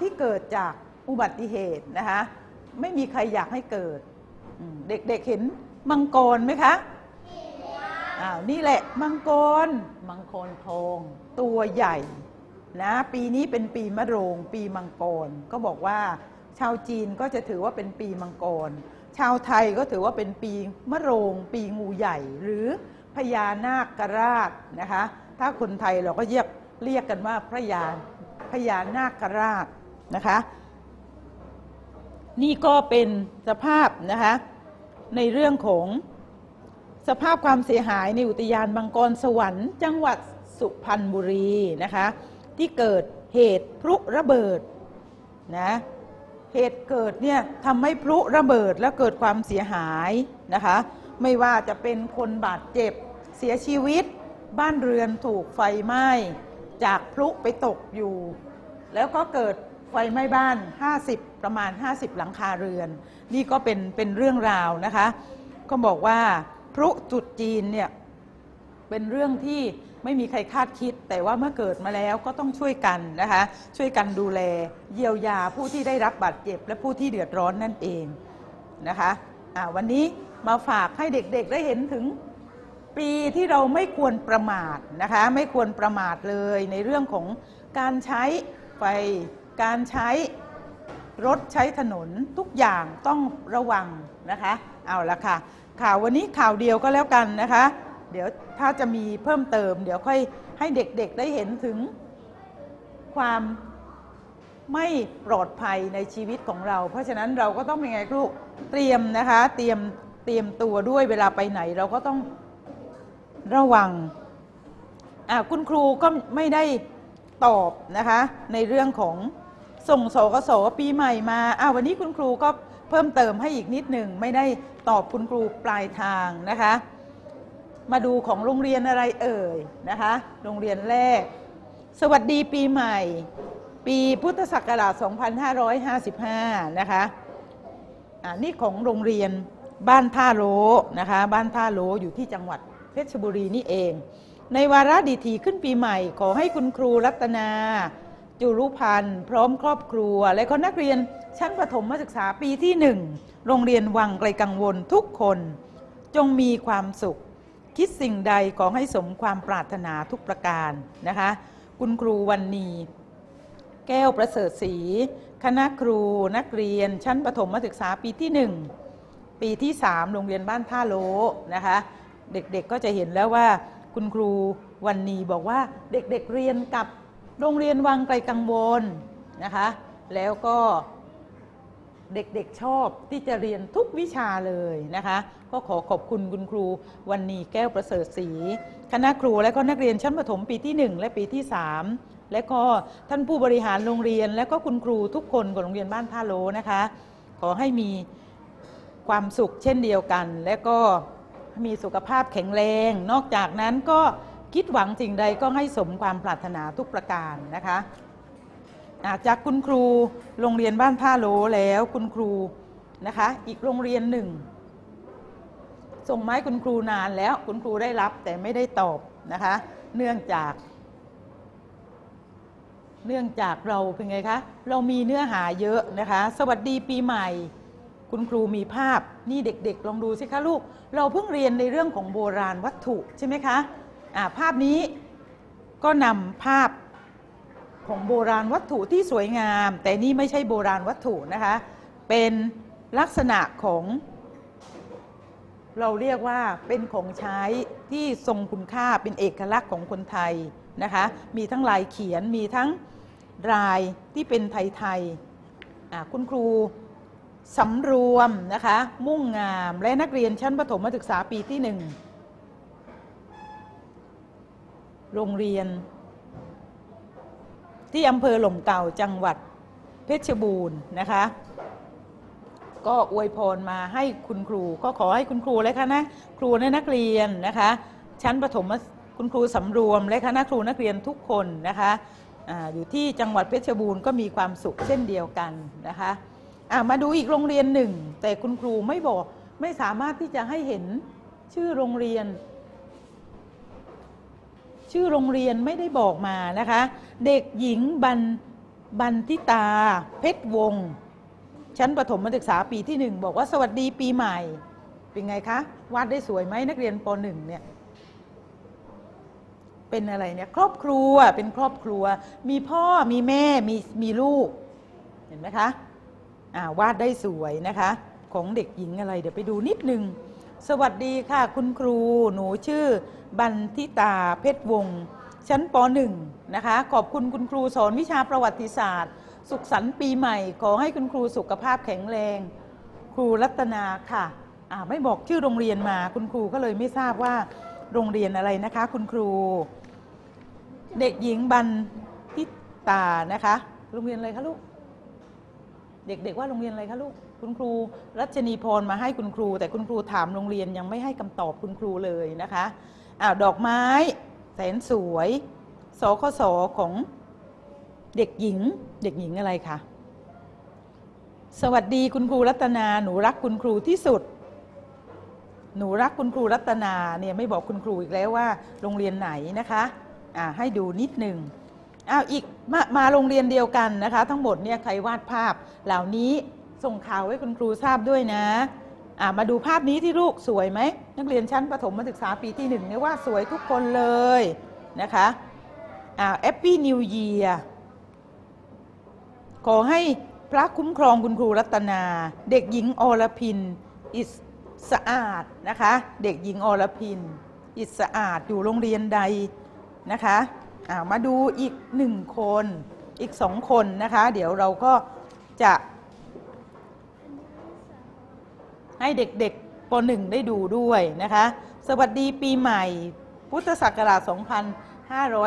ที่เกิดจากอุบัติเหตุนะคะไม่มีใครอยากให้เกิดอืมเด็กๆเห็นมังกรไหมคะอ้าวนี่แหละมังกรมังกรทองตัวใหญ่นะปีนี้เป็นปีมะโรง ปีมังกรก็บอกว่า ชาวจีนก็จะถือว่าเป็นปีมังกรชาวไทยก็ถือว่าเป็นปีมะโรง ปีงูใหญ่ หรือพญานาคราชนะคะ ถ้าคนไทยเราก็เรียกเรียกกันว่าพระยาพญานาคราช นะคะ นี่ก็เป็นสภาพนะคะในเรื่องของสภาพความเสียหายในอุทยานบางกรสวรรค์จังหวัดสุพรรณบุรีนะคะ ที่เกิดเหตุพลุระเบิดนะเหตุเกิดเนี่ยทำให้พลุระเบิดและเกิดความเสียหายนะคะ ไม่ว่าจะเป็นคนบาดเจ็บเสียชีวิต บ้านเรือนถูกไฟไหม้ จากพลุไปตกอยู่ แล้วก็เกิด ไฟไหม้บ้าน 50 ประมาณ 50 หลังคาเรือน นี่ก็เป็นเป็นเรื่องราวนะคะ ก็บอกว่าพลุจุดจีนเนี่ยเป็นเรื่องที่ไม่มีใครคาดคิด แต่ว่าเมื่อเกิดมาแล้วก็ต้องช่วยกันนะคะ ช่วยกันดูแล เยียวยาผู้ที่ได้รับบาดเจ็บ และผู้ที่เดือดร้อนนั่นเองนะคะะวันนี้มาฝากให้เด็กๆได้เห็นถึงปีที่เราไม่ควรประมาทนะคะ ไม่ควรประมาทเลยในเรื่องของการใช้ไฟ การใช้รถใช้ถนนทุกอย่างต้องระวังนะคะ เอาละค่ะ ข่าววันนี้ข่าวเดียวก็แล้วกันนะคะ เดี๋ยวถ้าจะมีเพิ่มเติม เดี๋ยวค่อยให้เด็กๆได้เห็นถึงความไม่ปลอดภัยในชีวิตของเรา เพราะฉะนั้นเราก็ต้องเป็นไงลูกเตรียมนะคะ เตรียมเตรียมตัวด้วยเวลาไปไหนเราก็ต้องระวังคุณครูก็ไม่ได้ตอบนะคะในเรื่องของ ส่งโสกโสปีใหม่มาอ้าววันนี้คุณครูก็เพิ่มเติมให้อีกนิดหนึ่งไม่ได้ตอบคุณครูปลายทางนะคะ มาดูของโรงเรียนอะไรเอ่ยนะคะ โรงเรียนแรก สวัสดีปีใหม่ ปีพุทธศักราช 2555 นะคะอ่านี่ของโรงเรียนบ้านท่าโลนะคะ บ้านท่าโลอยู่ที่จังหวัดเพชรบุรีนี่เอง ในวาระดีทีขึ้นปีใหม่ ขอให้คุณครูรัตนา จุรุพันธ์พร้อมครอบครัว และคณะนักเรียนชั้นประถมศึกษาปีที่หนึ่งโรงเรียนวังไกลกังวลทุกคน จงมีความสุข คิดสิ่งใดขอให้สมความปรารถนาทุกประการนะคะ คุณครูวันนีแก้วประเสริฐศรีคณะครูนักเรียน ชั้นประถมศึกษาปีที่ 1 ปีที่ 3 โรงเรียนบ้านท่าโลนะคะ เด็กๆก็จะเห็นแล้วว่าคุณครูวันนีบอกว่าเด็กๆเรียนกับ โรงเรียนวังไกลกังวลนะคะ แล้วก็เด็กๆชอบที่จะเรียนทุกวิชาเลยนะคะ ก็ขอขอบคุณคุณครูวันนีแก้วประเสริฐศรีคณะครูและก็นักเรียนชั้นประถมปีที่ 1 และปีที่ 3 และก็ท่านผู้บริหารโรงเรียน และก็คุณครูทุกคนของโรงเรียนบ้านท่าโลนะคะ ขอให้มีความสุขเช่นเดียวกัน และก็มีสุขภาพแข็งแรง นอกจากนั้นก็ คิดหวังสิ่งใดก็ให้สมความปรารถนาทุกประการนะคะอาจากคุณครูโรงเรียนบ้านท่าโลแล้วคุณครูนะคะอีกโรงเรียนหนึ่ง ส่งไม้คุณครูนานแล้วคุณครูได้รับแต่ไม่ได้ตอบนะคะเนื่องจาก เนื่องจากเราเป็นไงคะเรามีเนื้อหาเยอะนะคะ สวัสดีปีใหม่ คุณครูมีภาพนี่เด็กๆ ลองดูสิคะลูก เราเพิ่งเรียนในเรื่องของโบราณวัตถุใช่ไหมคะ ภาพนี้ก็นำภาพของโบราณวัตถุที่สวยงาม แต่นี่ไม่ใช่โบราณวัตถุนะคะ เป็นลักษณะของ เราเรียกว่าเป็นของใช้ที่ทรงคุณค่าเป็นเอกลักษณ์ของคนไทยนะคะ มีทั้งลายเขียนมีทั้งรายที่เป็นไทยๆคุณครูสำรวมนะคะมุ่งงามและนักเรียนชั้นประถมศึกษาปีที่หนึ่ง โรงเรียน ที่อำเภอหล่มเก่าจังหวัดเพชรบูรณ์นะคะ ก็อวยพรมาให้คุณครู ก็ขอให้คุณครูและคณะครูและนักเรียนนะคะ ชั้นประถมคุณครูสำรวมและคณะครูนักเรียนทุกคนนะคะอยู่ที่จังหวัดเพชรบูรณ์ก็มีความสุขเช่นเดียวกันนะคะะมาดูอีกโรงเรียนหนึ่ง แต่คุณครูไม่บอกไม่สามารถที่จะให้เห็นชื่อโรงเรียน ชื่อโรงเรียนไม่ได้บอกมานะคะ เด็กหญิงบันบันทิตา เพชรวงศ์ชั้นประถมศึกษาปีที่หนึ่งบอกว่าสวัสดีปีใหม่ เป็นไงคะวาดได้สวยไหมนักเรียนปหนึ่งเนี่ยเป็นอะไรเนี่ยครอบครัวเป็นครอบครัว มีพ่อมีแม่มีมีลูก เห็นไหมคะอ่าวาดได้สวยนะคะ ของเด็กหญิงอะไรเดี๋ยวไปดูนิดนึง สวัสดีค่ะคุณครูหนูชื่อ บันทิตาเพชรวงศ์ชั้นป .1 นะคะ ขอบคุณคุณครูสอนวิชาประวัติศาสตร์ สุขสันต์ปีใหม่ ขอให้คุณครูสุขภาพแข็งแรง ครูรัตนาค่ะไม่บอกชื่อโรงเรียนมา คุณครูก็เลยไม่ทราบว่าโรงเรียนอะไรนะคะ คุณครู เด็กหญิงบันทิตานะคะ โรงเรียนอะไรคะลูก เด็กๆว่าโรงเรียนอะไรคะลูก คุณครูรัชนีพรมาให้คุณครู แต่คุณครูถามโรงเรียนยังไม่ให้คำตอบคุณครูเลยนะคะ อ้าวดอกไม้แสนสวยสคสของเด็กหญิง เด็กหญิงอะไรคะสวัสดีคุณครูรัตนา หนูรักคุณครูที่สุด หนูรักคุณครูรัตนาเนี่ยไม่บอกคุณครูอีกแล้วว่า โรงเรียนไหนนะคะอ่าให้ดูนิดหนึ่งอ้าวอีกมามาโรงเรียนเดียวกันนะคะ ทั้งหมดเนี่ยใครวาดภาพเหล่านี้ส่งข่าวให้คุณครูทราบด้วยนะ มาดูภาพนี้ที่ลูกสวยไหม นักเรียนชั้นประถมศึกษาปีที่หนึ่งเนี่ยว่าสวยทุกคนเลยนะคะอ่าแอปปี้นิวเยียขอให้พระคุ้มครองคุณครูรัตนา เด็กหญิงอรพินอิสสะอาดนะคะ เด็กหญิงอรพิน อิสะอาดอยู่โรงเรียนใดนะคะอ่ามาดูอีกหนึ่งคนอีกสองคนนะคะ เดี๋ยวเราก็จะ ให้เด็กๆป .1 ได้ดูด้วยนะคะ สวัสดีปีใหม่ พุทธศักราช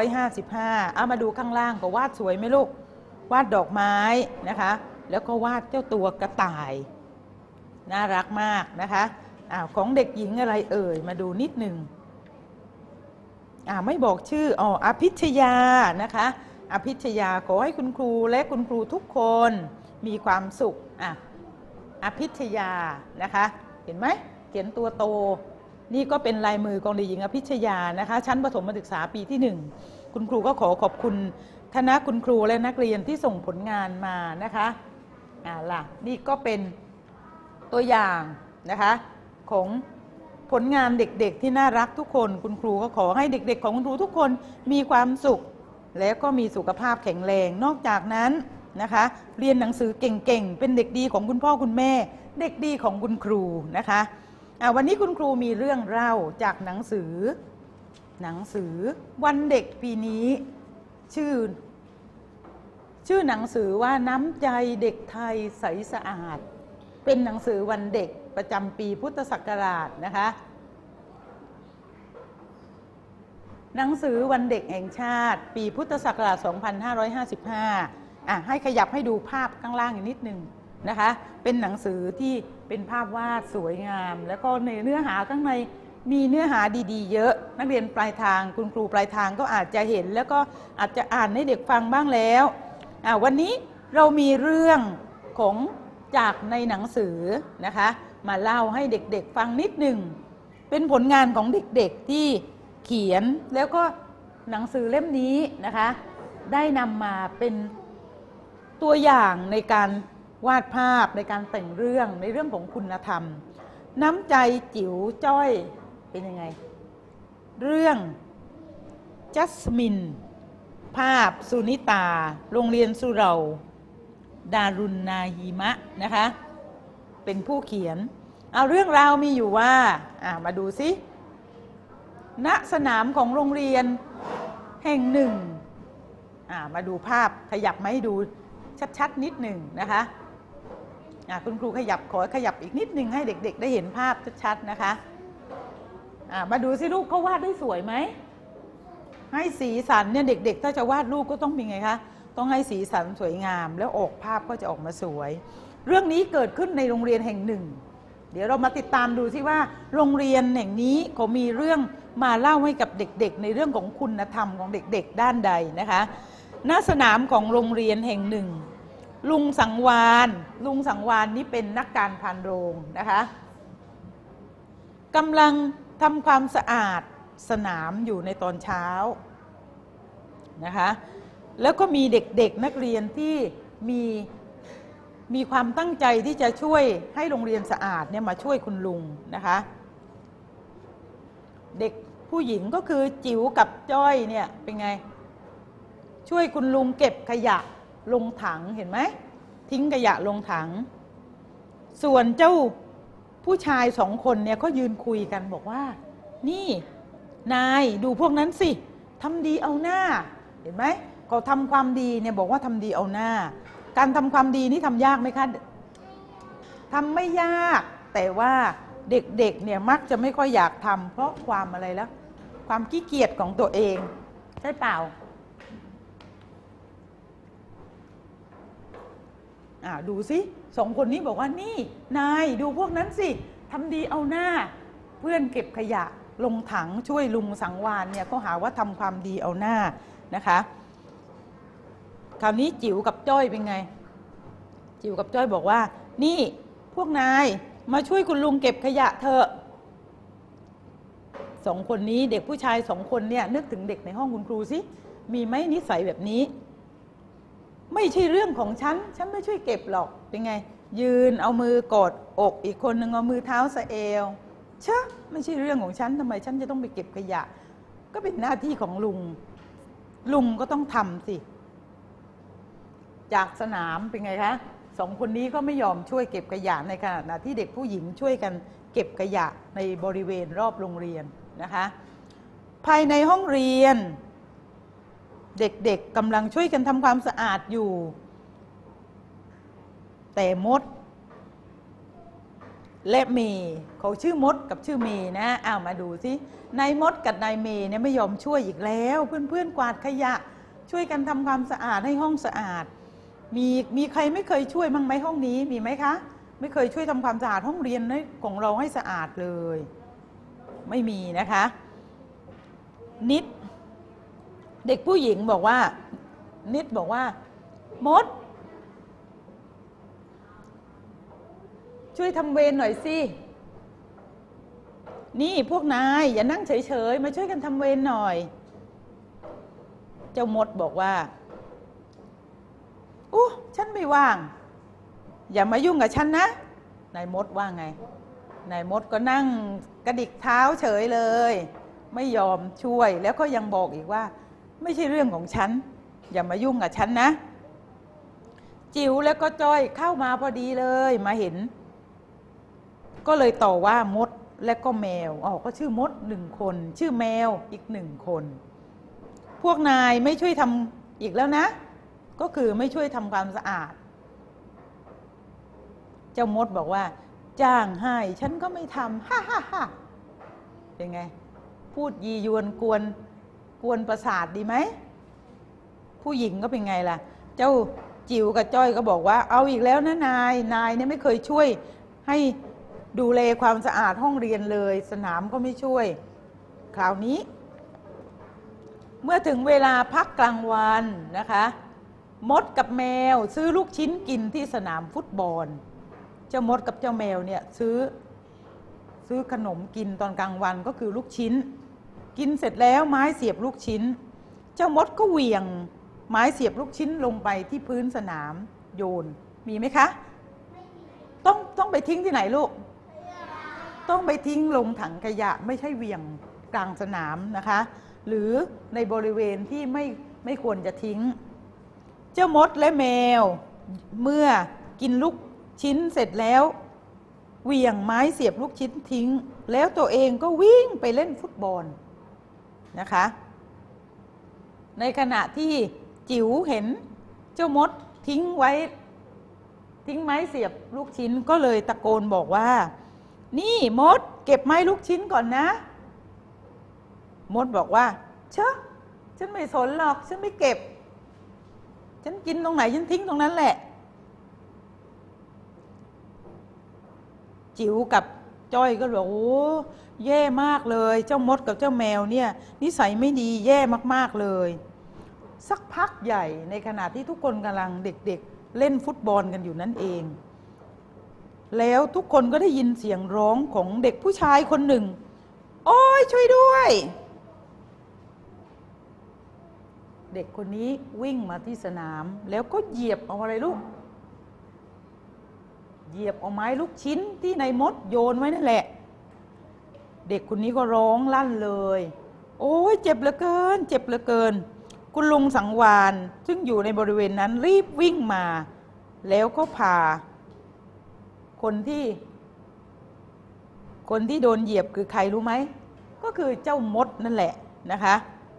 2555 เอามาดูข้างล่างก็วาดสวยไหมลูก วาดดอกไม้นะคะ แล้วก็วาดเจ้าตัวกระต่าย น่ารักมากนะคะอ้าวของเด็กหญิงอะไรเอ่ย มาดูนิดหนึ่งอ่าไม่บอกชื่ออ๋ออภิชยานะคะอภิชยาขอให้คุณครูและคุณครูทุกคนมีความสุขอะ อภิชยานะคะ เห็นไหมเขียนตัวโต นี่ก็เป็นลายมือของเด็กหญิงอภิชยานะคะ ชั้นประถมศึกษาปีที่หนึ่งคุณครูก็ขอขอบคุณคณะคุณครูและนักเรียนที่ส่งผลงานมานะคะอ่าล่ะนี่ก็เป็นตัวอย่างนะคะของผลงานเด็กๆที่น่ารักทุกคน คุณครูก็ขอให้เด็กๆ ของคุณครูทุกคนมีความสุข แล้วก็มีสุขภาพแข็งแรง นอกจากนั้น นะคะ เรียนหนังสือเก่งๆ เป็นเด็กดีของคุณพ่อคุณแม่ เด็กดีของคุณครูนะคะะวันนี้คุณครูมีเรื่องเล่าจากหนังสือ หนังสือวันเด็กปีนี้ ชื่อ ชื่อหนังสือว่าน้ำใจเด็กไทยใสสะอาด เป็นหนังสือวันเด็กประจำปีพุทธศักราชนะคะหนังสือวันเด็กแห่งชาติ ปีพุทธศักราช 2555 อะให้ขยับให้ดูภาพข้างล่างอีกนิดนึงนะคะ เป็นหนังสือที่เป็นภาพวาดสวยงาม แล้วก็ในเนื้อหาข้างในมีเนื้อหาดีๆ เยอะ นักเรียนปลายทาง คุณครูปลายทางก็อาจจะเห็น แล้วก็อาจจะอ่านให้เด็กฟังบ้างแล้วอะวันนี้เรามีเรื่องของจากในหนังสือนะคะ มาเล่าให้เด็กๆฟังนิดหนึ่งเป็นผลงานของเด็กๆที่เขียนแล้วก็หนังสือเล่มนี้นะคะ ได้นำมาเป็น ตัวอย่างในการวาดภาพในการแต่งเรื่องในเรื่องของคุณธรรม น้ำใจจิ๋วจ้อยเป็นยังไง เรื่องจัสมิน ภาพสุนิตา โรงเรียนสุเราดารุณนาหิมะนะคะ เป็นผู้เขียน เอาเรื่องราวมีอยู่ว่าอ่ามาดูสิณสนามของโรงเรียนแห่งหนึ่งอ่ามาดูภาพขยับมาให้ดู ชัดๆ นิดหนึ่งนะคะคุณครูขยับขอขยับอีกนิดหนึ่งให้เด็ก ๆ ได้เห็นภาพชัดๆนะคะมาดูสิลูกเขาวาดได้สวยไหมให้สีสันเนี่ยเด็ก ๆ ถ้าจะวาดรูปก็ต้องเป็นไงคะต้องให้สีสันสวยงาม แล้วออกภาพก็จะออกมาสวย เรื่องนี้เกิดขึ้นในโรงเรียนแห่งหนึ่ง เดี๋ยวเรามาติดตามดูที่ว่า โรงเรียนแห่งนี้เขามีเรื่องมาเล่าให้กับเด็ก ๆ ในเรื่องของคุณธรรมของเด็ก ๆ ด้านใดนะคะ ณสนามของโรงเรียนแห่งหนึ่ง ลุงสังวานลุงสังวานนี่เป็นนักการพานโรงนะคะกำลังทำความสะอาดสนามอยู่ในตอนเช้านะคะแล้วก็มีเด็กๆนักเรียนที่มีมีความตั้งใจที่จะช่วยให้โรงเรียนสะอาดเนี่ยมาช่วยคุณลุงนะคะเด็กผู้หญิงก็คือจิ๋วกับจ้อยเนี่ยเป็นไง ช่วยคุณลุงเก็บขยะลงถังเห็นไหม ทิ้งขยะลงถัง ส่วนเจ้าผู้ชายสองคนเนี่ยก็ยืนคุยกันบอกว่า นี่นายดูพวกนั้นสิทำดีเอาหน้า เห็นไหมเขาทำความดีเนี่ยบอกว่าทำดีเอาหน้า การทำความดีนี่ทำยากไหมคะทำไม่ยาก แต่ว่าเด็กๆเนี่ยมักจะไม่ค่อยอยากทำเพราะความอะไรแล้ว ความขี้เกียจของตัวเอง ใช่เปล่าอ่า ดูสิสองคนนี้บอกว่านี่ นายดูพวกนั้นสิทำดีเอาหน้า เพื่อนเก็บขยะลงถังช่วยลุงสังวานเนี่ยก็หาว่าทำความดีเอาหน้านะคะ คราวนี้จิ๋วกับจ้อยเป็นไง จิ๋วกับจ้อยบอกว่า นี่พวกนายมาช่วยคุณลุงเก็บขยะเถอะสองคนนี้เด็กผู้ชายสองคนเนี่ยนึกถึงเด็กในห้องคุณครูสิมีไหมนิสัยแบบนี้ ไม่ใช่เรื่องของฉัน ฉันไม่ช่วยเก็บหรอกเป็นไง ยืนเอามือกอดอกอีกคนหนึ่งเอามือเท้าสะเอวเชะไม่ใช่เรื่องของฉันทำไมฉันจะต้องไปเก็บขยะ ก็เป็นหน้าที่ของลุง ลุงก็ต้องทำสิ จากสนามเป็นไงคะสองคนนี้ก็ไม่ยอมช่วยเก็บขยะในขณะที่เด็กผู้หญิงช่วยกันเก็บขยะในบริเวณรอบโรงเรียนนะคะ ภายในห้องเรียน เด็กๆกำลังช่วยกันทำความสะอาดอยู่ แต่มด และเมย์เขาชื่อมดกับชื่อเมย์นะอ้าวมาดูสินายมดกับนายเมย์เนี่ยไม่ยอมช่วยอีกแล้ว เพื่อนๆกวาดขยะ ช่วยกันทำความสะอาดให้ห้องสะอาด มีมีใครไม่เคยช่วยบ้งไหมห้องนี้มีไหมคะ ไม่เคยช่วยทำความสะอาดห้องเรียนของเราให้สะอาดเลย ไม่มีนะคะ นิด เด็กผู้หญิงบอกว่า นิดบอกว่า มด ช่วยทำเวรหน่อยสิ นี่พวกนาย อย่านั่งเฉยๆ มาช่วยกันทำเวรหน่อย เจ้ามดบอกว่าอู้ฉันไม่ว่าง อย่ามายุ่งกับฉันนะ นายมดว่าไง นายมดก็นั่งกระดิกเท้าเฉยเลย ไม่ยอมช่วยแล้วก็ยังบอกอีกว่า ไม่ใช่เรื่องของฉัน อย่ามายุ่งกับฉันนะ จิ๋วแล้วก็จ้อยเข้ามาพอดีเลยมาเห็น ก็เลยต่อว่ามดและก็แมวอ๋อก็ชื่อมดหนึ่งคน ชื่อแมวอีกหนึ่งคน พวกนายไม่ช่วยทำอีกแล้วนะ ก็คือไม่ช่วยทำความสะอาด เจ้ามดบอกว่า จ้างให้ฉันก็ไม่ทำฮ่าฮ่าฮ่าเป็นไง พูดยียวนกวน กวนประสาทดีไหม ผู้หญิงก็เป็นไงล่ะ เจ้าจิ๋วกับจ้อยก็บอกว่า เอาอีกแล้วนะนาย นายเนี่ยไม่เคยช่วยให้ดูแลความสะอาดห้องเรียนเลย สนามก็ไม่ช่วย คราวนี้ เมื่อถึงเวลาพักกลางวันนะคะ มดกับแมวซื้อลูกชิ้นกินที่สนามฟุตบอล เจ้ามดกับเจ้าแมวเนี่ยซื้อซื้อขนมกินตอนกลางวันก็คือลูกชิ้น กินเสร็จแล้วไม้เสียบลูกชิ้น เจ้ามดก็เหวี่ยง ไม้เสียบลูกชิ้นลงไปที่พื้นสนามโยน มีไหมคะ ต้องต้องไปทิ้งที่ไหนลูก ต้องไปทิ้งลงถังขยะไม่ใช่เหวี่ยงกลางสนามนะคะ หรือในบริเวณที่ไม่ไม่ควรจะทิ้ง เจ้ามดและแมว เมื่อกินลูกชิ้นเสร็จแล้วเหวี่ยงไม้เสียบลูกชิ้นทิ้ง แล้วตัวเองก็วิ่งไปเล่นฟุตบอล นะคะ ในขณะที่จิ๋วเห็นเจ้ามดทิ้งไว้ ทิ้งไม้เสียบลูกชิ้นก็เลยตะโกนบอกว่า นี่มด เก็บไม้ลูกชิ้นก่อนนะ มดบอกว่า เชอะฉันไม่สนหรอกฉันไม่เก็บ ฉันกินตรงไหนฉันทิ้งตรงนั้นแหละ จิ๋วกับ จ้อยก็บอกโอ้แย่มากเลย เจ้ามดกับเจ้าแมวเนี่ย นิสัยไม่ดีแย่มากๆเลย สักพักใหญ่ในขณะที่ทุกคนกำลังเด็กๆเล่นฟุตบอลกันอยู่นั่นเอง แล้วทุกคนก็ได้ยินเสียงร้องของเด็กผู้ชายคนหนึ่ง โอ้ยช่วยด้วย เด็กคนนี้วิ่งมาที่สนามแล้วก็เหยียบเอาอะไรลูก เหยียบเอาไม้ลูกชิ้นที่ในมดโยนไว้นั่นแหละ เด็กคนนี้ก็ร้องลั่นเลย โอ้ยเจ็บเหลือเกิน เจ็บเหลือเกิน คุณลุงสังวานซึ่งอยู่ในบริเวณนั้นรีบวิ่งมา แล้วก็พา คนที่ คนที่โดนเหยียบคือใครรู้ไหม ก็คือเจ้ามดนั่นแหละนะคะ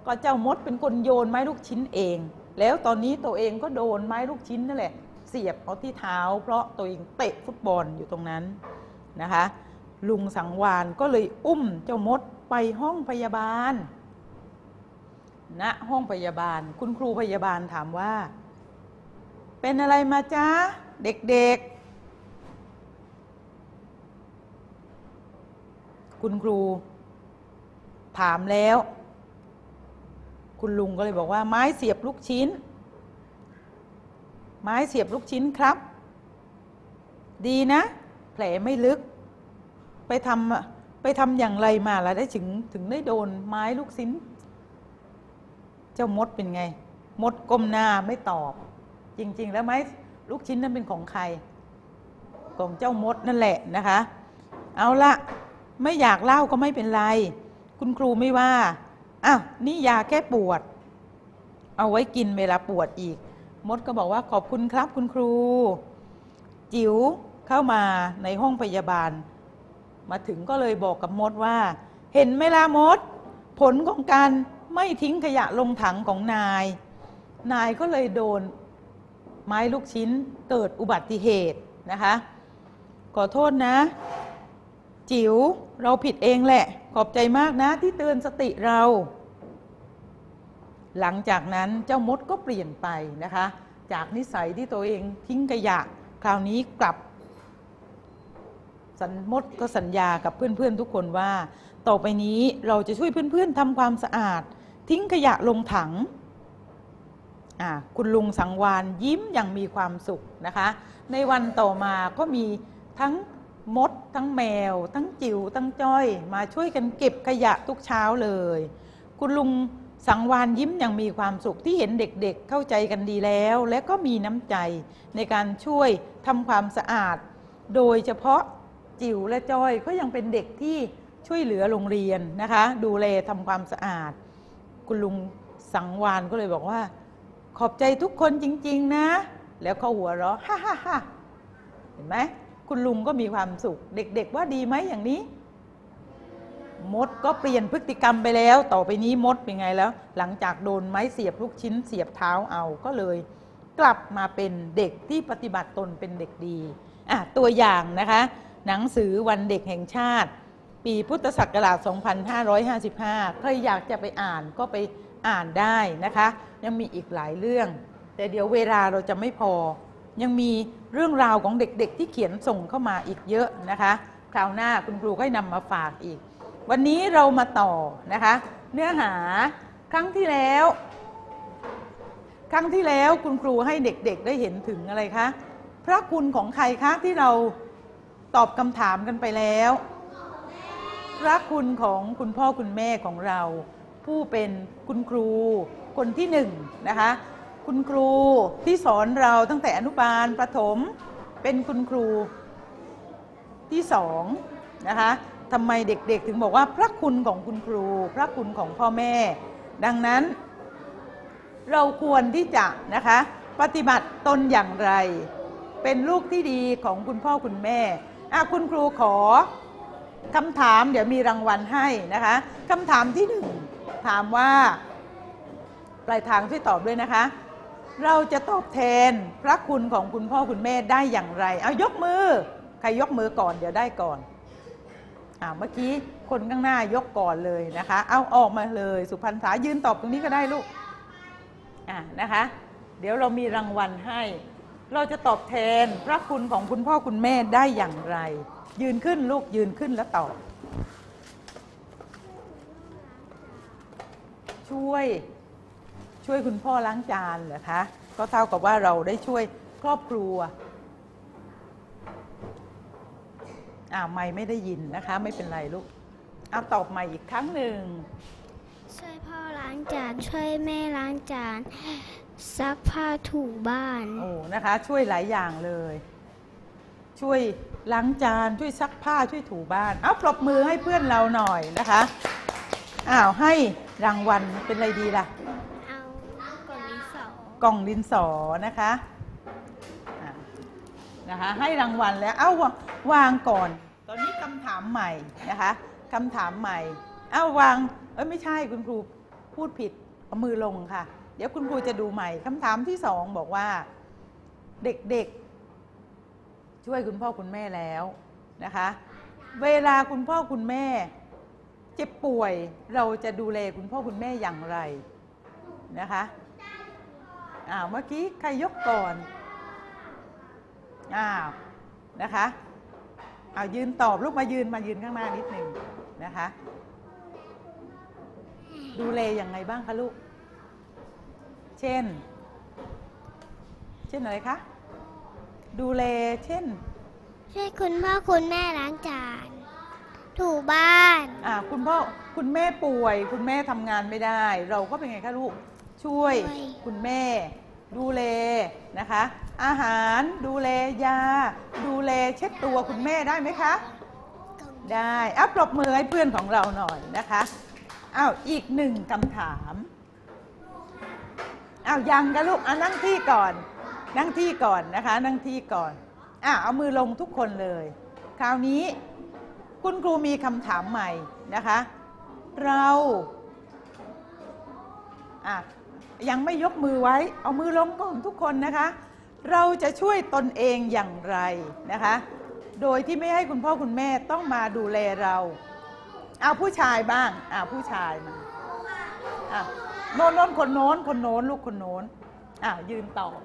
ก็เจ้ามดเป็นคนโยนไม้ลูกชิ้นเอง แล้วตอนนี้ตัวเองก็โดนไม้ลูกชิ้นนั่นแหละ สียบเอาที่เท้า เพราะตัวเองเตะฟุตบอลอยู่ตรงนั้นนะคะ ลุงสังวานก็เลยอุ้มเจ้ามดไปห้องพยาบาลณห้องพยาบาล คุณครูพยาบาลถามว่า เป็นอะไรมาจ๊ะเด็กๆ คุณครู ถามแล้ว คุณลุงก็เลยบอกว่าไม้เสียบลูกชิ้น ไม้เสียบลูกชิ้นครับ ดีนะ แผลไม่ลึก ไปทำไปทำอย่างไรมาแล้วได้ถึงถึงได้โดนไม้ลูกชิ้น เจ้ามดเป็นไง มดก้มหน้าไม่ตอบ จริง ๆ แล้วไม้ลูกชิ้นนั้นเป็นของใคร ของเจ้ามดนั่นแหละนะคะ เอาละไม่อยากเล่าก็ไม่เป็นไร คุณครูไม่ว่าอ้าวนี่ยาแก้ปวด เอาไว้กินเวลาปวดอีก มดก็บอกว่าขอบคุณครับคุณครู จิ๋วเข้ามาในห้องพยาบาล มาถึงก็เลยบอกกับมดว่า เห็นไหมล่ะมด ผลของการไม่ทิ้งขยะลงถังของนาย นายก็เลยโดนไม้ลูกชิ้นเกิดอุบัติเหตุนะคะ ขอโทษนะ จิ๋วเราผิดเองแหละ ขอบใจมากนะที่เตือนสติเรา หลังจากนั้นเจ้ามดก็เปลี่ยนไปนะคะ จากนิสัยที่ตัวเองทิ้งขยะ คราวนี้กลับสันมดก็สัญญากับเพื่อนๆทุกคนว่า ต่อไปนี้เราจะช่วยเพื่อนๆทำความสะอาด ทิ้งขยะลงถังคุณลุงสังวานยิ้มอย่างมีความสุขนะคะ ในวันต่อมาก็มีทั้งมด ทั้งแมว ทั้งจิ๋วทั้งจ้อย มาช่วยกันเก็บขยะทุกเช้าเลย คุณลุง สังวานยิ้มอย่างมีความสุขที่เห็นเด็กๆเข้าใจกันดีแล้ว และก็มีน้ำใจในการช่วยทำความสะอาด โดยเฉพาะจิ๋วและจ้อยก็ยังเป็นเด็กที่ช่วยเหลือโรงเรียนนะคะ ดูแลทำความสะอาด คุณลุงสังวานก็เลยบอกว่า ขอบใจทุกคนจริง ๆ นะ แล้วเขาหัวเราะฮ่าฮ่าฮ่าเห็นไหมคุณลุงก็มีความสุข เด็ก ๆ ว่าดีไหมอย่างนี้ มดก็เปลี่ยนพฤติกรรมไปแล้ว ต่อไปนี้มดเป็นไงแล้ว หลังจากโดนไม้เสียบลูกชิ้นเสียบเท้าเอาก็เลย กลับมาเป็นเด็กที่ปฏิบัติตนเป็นเด็กดีอะตัวอย่างนะคะ หนังสือวันเด็กแห่งชาติ ปีพุทธศักราช 2555 ใครอยากจะไปอ่านก็ไปอ่านได้นะคะ ยังมีอีกหลายเรื่อง แต่เดี๋ยวเวลาเราจะไม่พอ ยังมีเรื่องราวของเด็กๆ ที่เขียนส่งเข้ามาอีกเยอะนะคะ คราวหน้าคุณครูก็นำมาฝากอีก วันนี้เรามาต่อนะคะ เนื้อหาครั้งที่แล้ว ครั้งที่แล้วคุณครูให้เด็กๆได้เห็นถึงอะไรคะพระคุณของใครคะที่เราตอบคำถามกันไปแล้ว พระคุณของคุณพ่อคุณแม่ของเรา ผู้เป็นคุณครูคนที่หนึ่งนะคะ คุณครูที่สอนเราตั้งแต่อนุบาลประถมเป็นคุณครูที่สองนะคะ ทำไมเด็กๆ ถึงบอกว่าพระคุณของคุณครู พระคุณของพ่อแม่ ดังนั้น เราควรที่จะนะคะ ปฏิบัติตนอย่างไร เป็นลูกที่ดีของคุณพ่อคุณแม่คุณครูขอคำถามเดี๋ยวมีรางวัลให้นะคะคำถามที่หนึ่งถามว่า ปลายทางช่วยตอบด้วยนะคะ เราจะตอบแทนพระคุณของคุณพ่อคุณแม่ได้อย่างไร เอายกมือ ใครยกมือก่อนเดี๋ยวได้ก่อน เมื่อกี้คนข้างหน้ายกก่อนเลยนะคะ เอาออกมาเลย สุพรรณษายืนตอบตรงนี้ก็ได้ลูกอ่านะคะ เดี๋ยวเรามีรางวัลให้ เราจะตอบแทนพระคุณของคุณพ่อคุณแม่ได้อย่างไร ยืนขึ้นลูกยืนขึ้นแล้วตอบ ช่วยช่วยคุณพ่อล้างจานเหรอคะ ก็เท่ากับว่าเราได้ช่วยครอบครัว อ่าไม่ไม่ได้ยินนะคะ ไม่เป็นไรลูกเอาตอบใหม่อีกครั้งหนึ่ง ช่วยพ่อล้างจาน ช่วยแม่ล้างจาน ซักผ้าถูบ้าน โอ้นะคะ ช่วยหลายอย่างเลย ช่วยล้างจานช่วยซักผ้าช่วยถูบ้านเอาปรบมือให้เพื่อนเราหน่อยนะคะอ้าวให้รางวัลเป็นอะไรดีล่ะ เอาก่อนนี้สองกล่องดินสอนะคะอะนะคะ ให้รางวัลแล้ว เอ้าวางวางก่อน ตอนนี้คำถามใหม่นะคะคำถามใหม่ เอ้าวางเอ้ยไม่ใช่คุณครูพูดผิดเอามือลงค่ะ เดี๋ยวคุณครูจะดูใหม่คำถามที่สองบอกว่า เด็กๆ ช่วยคุณพ่อคุณแม่แล้วนะคะ เวลาคุณพ่อคุณแม่เจ็บป่วยเราจะดูแลคุณพ่อคุณแม่อย่างไรนะคะอ้าวเมื่อกี้ใครยกก่อนอ้าวนะคะ อ้าวยืนตอบลูกมายืนมายืนข้างหน้านิดหนึ่งนะคะ ดูแลอย่างไงบ้างคะลูก เช่น เช่นอะไรคะ ดูแลเช่น ช่วยคุณพ่อคุณแม่ล้างจาน ถูบ้านอ่าคุณพ่อคุณแม่ป่วย คุณแม่ทำงานไม่ได้ เราก็เป็นไงคะลูก ช่วยช่วยคุณแม่ ดูแลนะคะ อาหารดูแลยา ดูแลเช็ดตัวคุณแม่ได้ไหมคะ ได้อะปรบมือให้เพื่อนของเราหน่อยนะคะอ้าวอีกหนึ่งคำถามอ้าวยังกันลูกอะนั่งที่ก่อน นั่งที่ก่อนนะคะ นั่งที่ก่อนอะเอามือลงทุกคนเลย คราวนี้ คุณครูมีคำถามใหม่นะคะ เราอะ ยังไม่ยกมือไว้ เอามือลงก่อนทุกคนนะคะ เราจะช่วยตนเองอย่างไรนะคะ โดยที่ไม่ให้คุณพ่อคุณแม่ต้องมาดูแลเรา เอาผู้ชายบ้างอ่าผู้ชายมาอะโน้นโน้นคนโน้นคนโน้นลูกคนโน้นอ่ายืนตอบ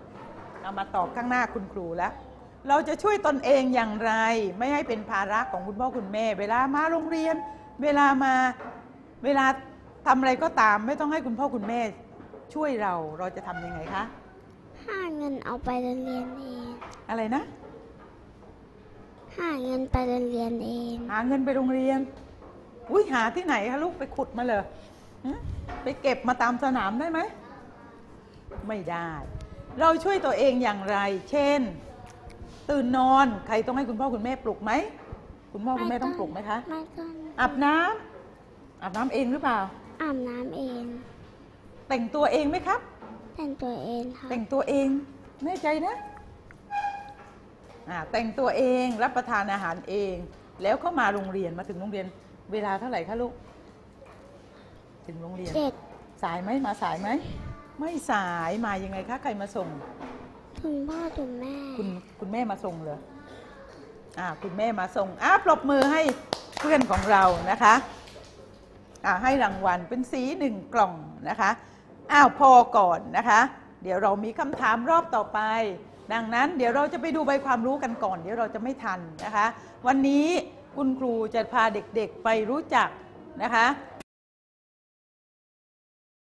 เอามาตอบข้างหน้าคุณครูแล้ว เราจะช่วยตนเองอย่างไร ไม่ให้เป็นภาระของคุณพ่อคุณแม่ เวลามาโรงเรียน เวลามาเวลาทำอะไรก็ตามไม่ต้องให้คุณพ่อคุณแม่ ช่วยเราเราจะทำยังไงคะหาเงินเอาไปโรงเรียนเอง อะไรนะหาเงินไปโรงเรียนเอง หาเงินไปโรงเรียน อุ้ยหาที่ไหนคะลูกไปขุดมาเลยหึไปเก็บมาตามสนามได้ไหม ไม่ได้ เราช่วยตัวเองอย่างไร เช่น ตื่นนอนใครต้องให้คุณพ่อคุณแม่ปลุกไหม คุณพ่อคุณแม่ต้องปลุกไหมคะ ไม่ต้อง อาบน้ำอาบน้ำเองหรือเปล่า อาบน้ำเอง แต่งตัวเองไหมครับ แต่งตัวเองค่ะ แต่งตัวเองแน่ใจนะอ่าแต่งตัวเองรับประทานอาหารเอง แล้วก็มาโรงเรียนมาถึงโรงเรียนเวลาเท่าไหร่คะลูก ถึงโรงเรียนเจ็ดสายไหมมาสายไหม ไม่สายมายังไงคะใครมาส่งถึงพ่อถึงแม่ คุณคุณแม่มาส่งเลยอ่าคุณแม่มาส่งอ่าปรบมือให้เพื่อนของเรานะคะอ่าให้รางวัลเป็นสีหนึ่งกล่องนะคะ อ้าวพอก่อนนะคะ เดี๋ยวเรามีคำถามรอบต่อไป ดังนั้นเดี๋ยวเราจะไปดูใบความรู้กันก่อน เดี๋ยวเราจะไม่ทันนะคะ วันนี้คุณครูจะพาเด็กๆไปรู้จักนะคะ